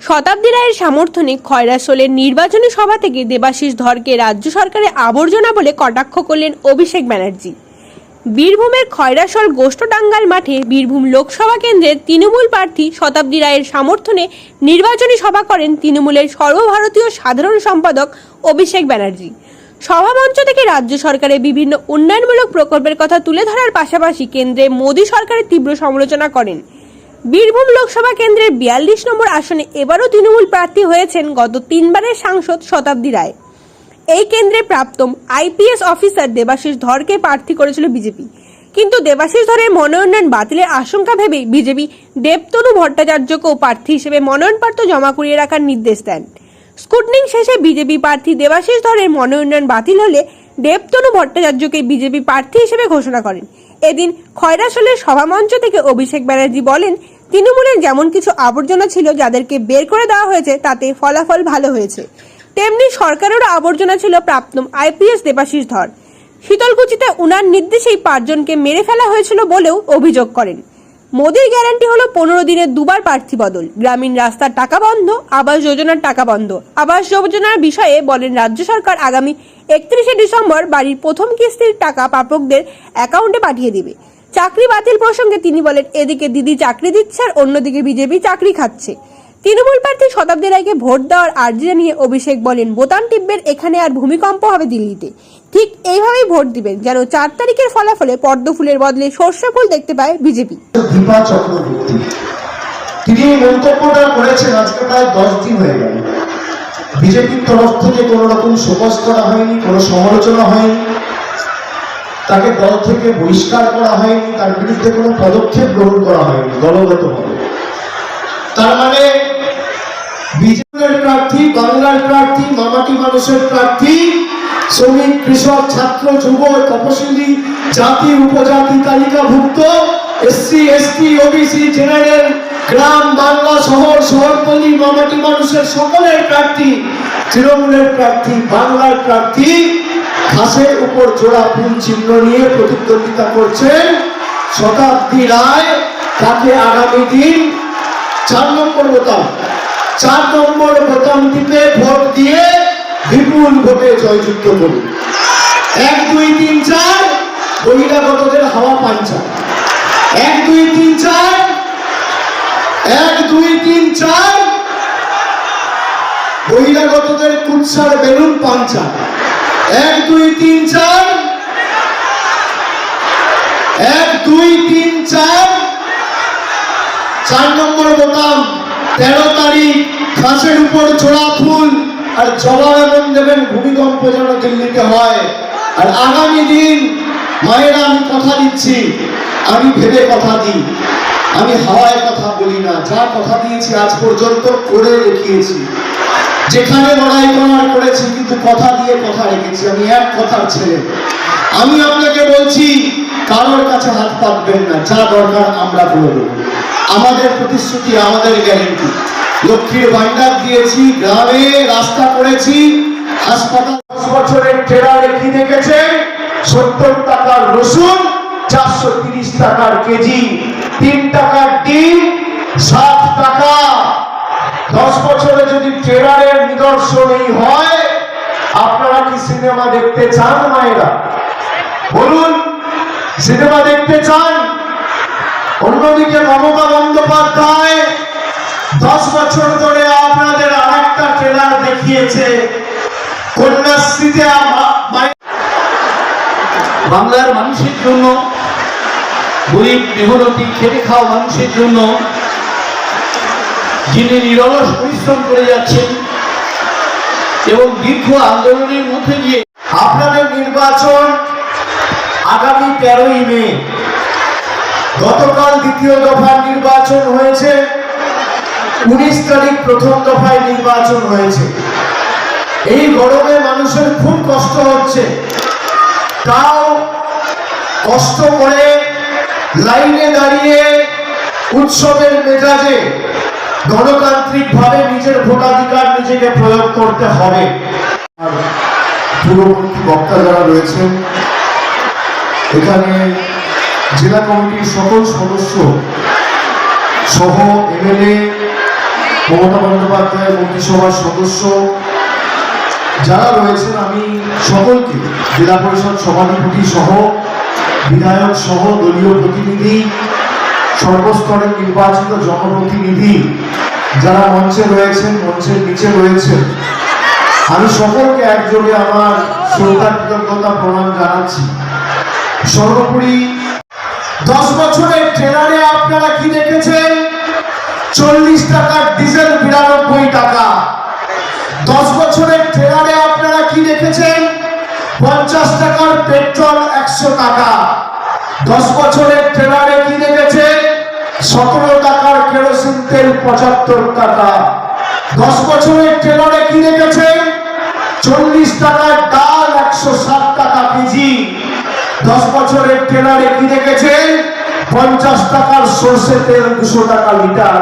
শতাব্দী রায়ের সমর্থনে খয়রাসোলের নির্বাচনী সভা থেকে দেবাশিস ধরকে রাজ্য সরকারের আবর্জনা বলে কটাক্ষ করলেন অভিষেক ব্যানার্জি। বীরভূমের খয়রাসোল গোষ্ঠডাঙ্গাল মাঠে বীরভূম লোকসভা কেন্দ্রের তৃণমূল প্রার্থী শতাব্দী রায়ের সমর্থনে নির্বাচনী সভা করেন তৃণমূলের সর্বভারতীয় সাধারণ সম্পাদক অভিষেক ব্যানার্জি। সভামঞ্চ থেকে রাজ্য সরকারের বিভিন্ন উন্নয়নমূলক প্রকল্পের কথা তুলে ধরার পাশাপাশি কেন্দ্রে মোদী সরকারের তীব্র সমালোচনা করেন। বীরভূম লোকসভা কেন্দ্রের বিয়াল্লিশ নম্বর আসনে এবারও তৃণমূল প্রার্থী হয়েছেন গত তিনবারের সাংসদ শতাব্দী রায়। এই কেন্দ্রে প্রাপ্তম আইপিএস অফিসার দেবাশিস ধরকে প্রার্থী করেছিল বিজেপি। কিন্তু দেবাশিস ধরের মনোনয়ন বাতিলের আশঙ্কা ভেবে বিজেপি দেবতনু ভট্টাচার্যকেও প্রার্থী হিসেবে মনোনয়নপত্র জমা করিয়ে রাখার নির্দেশ দেন। স্কুটনিং শেষে বিজেপি প্রার্থী দেবাশিস ধরের মনোনয়ন বাতিল হলে দেবতনু ভট্টাচার্যকে বিজেপি প্রার্থী হিসেবে ঘোষণা করেন। এদিন খয়রাসলের সভামঞ্চ থেকে অভিষেক ব্যানার্জি বলেন তৃণমূলের যেমন কিছু আবর্জনা ছিল যাদেরকে বের করে দেওয়া হয়েছে, তাতে ফলাফল ভালো হয়েছে। তেমনি সরকারেরও আবর্জনা ছিল প্রাপ্তম আইপিএস দেবাশিস ধর। শীতলকুচিতে উনার নির্দেশেই পাঁচজনকে মেরে ফেলা হয়েছিল বলেও অভিযোগ করেন। মোদির গ্যারান্টি হলো পনেরো দিনের দুবার প্রার্থী বদল। গ্রামীণ রাস্তার টাকা বন্ধ, আবাস যোজনার টাকা বন্ধ। আবাস যোজনার বিষয়ে বলেন রাজ্য সরকার আগামী একত্রিশে ডিসেম্বর বাড়ির প্রথম কিস্তির টাকা প্রাপকদের অ্যাকাউন্টে পাঠিয়ে দিবে। চাকরি বাতিল প্রসঙ্গে তিনি বলেন, এদিকে দিদি চাকরি দিচ্ছে আর অন্যদিকে বিজেপি চাকরি খাচ্ছে। তৃণমূল প্রার্থী শতাব্দী রায়কে ভোট দেওয়ার আর্জি জানিয়ে অভিষেক বলেন, বোতাম টিপবেন, এখানে আর ভূমিকম্প হবে দিল্লিতে। ঠিক এইভাবেই ভোট দিবেন, যেন চার তারিখের ফলাফলে পদ্ম ফুলের বদলে সর্ষে ফুল দেখতে পায় বিজেপি। তিনি এই মন্তব্যটা করেছেন আজকে প্রায় দশ দিন হয়ে গেল। বিজেপির তরফ থেকে কোনো রকম শোকজ করা হয়নি, কোনো সমালোচনা হয়নি। তাকে দল থেকে বহিষ্কার করা হয়নি, তার বিরুদ্ধে কোনো পদক্ষেপ গ্রহণ করা হয়নি, দলগতভাবে। তার মানে বিজেপির প্রার্থী, বাংলার প্রার্থী, মামাটি মানুষের প্রার্থী, শ্রমিক, কৃষক, ছাত্র, যুব, তপশিলি, জাতি, উপজাতি তালিকাভুক্ত এসসি, এসটি, ওবিসি, জেনারেল, গ্রাম, বাংলা, শহর শহরপল্লী মামাটি মানুষের সকলের প্রার্থী, তৃণমূলের প্রার্থী, বাংলার প্রার্থী ঘাসের উপর জোড়া ফুল চিহ্ন নিয়ে প্রতিদ্বন্দ্বিতা করছেন শতাব্দী রায়। তাকে আগামী দিন চার নম্বর বোতাম, চার নম্বর বোতাম টিপে ভোট দিয়ে বিপুল ভোটে জয়যুক্ত করুন। এক, দুই, তিন, চার, বহিরাগতদের হাওয়া পাঞ্চা এক, দুই, তিন, চার, এক, দুই, তিন, চার, বহিরাগতদের কুৎসার বেলুন পাঞ্চা এক, দুই, তিন, চার। এক, দুই, তিন, চার। চার নম্বর বোতাম, তেরো তারিখ, ঘাসের উপর ছোড়া ফুল। আর জবাব এমন দেবেন, ভূমিকম্প যেন দিল্লিতে হয়। আর আগামী দিন, মায়েরা, আমি কথা দিচ্ছি। আমি ভেবে কথা দিই। আমি হাওয়ায় কথা বলি না। যা কথা দিয়েছি আজ পর্যন্ত করে রেখিয়েছি যেখানে লড়াই করার করেছি, কিন্তু কথা দিয়ে কথা রেখেছি। আমি এক কথার ছেলে। আমি আপনাকে বলছি, কারোর কাছে হাত পাতবেন না। যা দরকার আমরা করে দেবো। আমাদের প্রতিশ্রুতি, আমাদের গ্যারেন্টি লক্ষ্মীর ভান্ডার দিয়েছি, গ্রামে রাস্তা করেছি। হাসপাতাল দশ বছরের ট্রেলারে কি দেখেছে? সত্তর টাকার রসুন, চারশো তিরিশ টাকার কেজি। তিন টাকার ডিম, সাত টাকা। দশ বছরে যদি ট্রেলারের এই হয়। আপনারা কি সিনেমা দেখতে চান মায়েরা? বলুন, সিনেমা দেখতে চান? অন্যদিকে মমতা বন্দ্যোপাধ্যায় দশ বছর ধরে আপনাদের আরেকটা ট্রেলার দেখিয়েছে। কন্যাশ্রীতে বাংলার মানুষের জন্য গরিব মেহনতি খেটে খাওয়া মানুষের জন্য যিনি নিরলস পরিশ্রম করে যাচ্ছেন এবং দীর্ঘ আন্দোলনের মধ্যে দিয়ে আপনাদের নির্বাচন আগামী তেরোই মে, গতকাল দ্বিতীয় দফার নির্বাচন হয়েছে। উনিশ তারিখ প্রথম দফায় নির্বাচন হয়েছে। এই গরমে মানুষের খুব কষ্ট হচ্ছে। তাও কষ্ট করে লাইনে দাঁড়িয়ে উৎসবের মেজাজে গণতান্ত্রিকভাবে নিজের ভোটাধিকার নিজেকে প্রয়োগ করতে হবে। বক্তা যারা রয়েছেন এখানে জেলা কমিটির সকল সদস্য সহ এমএলএ, মমতা বন্দ্যোপাধ্যায়, মন্ত্রিসভার সদস্য, যারা রয়েছেন, আমি সকলকে জেলা পরিষদ সভাধিপতি সহ, বিধায়ক সহ, দলীয় প্রতিনিধি সর্বস্তরের নির্বাচিত জনপ্রতিনিধি যারা মঞ্চে রয়েছেন, মঞ্চের নিচে রয়েছেন। আমি সকলকে একযোগে আমার শ্রদ্ধা কৃতজ্ঞতা প্রণাম জানাচ্ছি। সর্বোপরি দশ বছরের ট্রেলারে আপনারা কি দেখেছেন? চল্লিশ টাকার ডিজেল বিরানব্বই টাকা। দশ বছরের ট্রেলারে আপনারা কি দেখেছেন? পঞ্চাশ টাকার পেট্রোল একশো টাকা। দশ বছরের ট্রেলারে সতেরো টাকার কেরোসিন তেল পঁচাত্তর টাকা। দশ বছরের ট্রেলারে কি রেখেছে? চল্লিশ টাকার ডাল একশো ষাট টাকা কেজি। দশ বছরের ট্রেলারে কি রেখেছে? পঞ্চাশ টাকার সর্ষে তেল দুশো টাকা লিটার।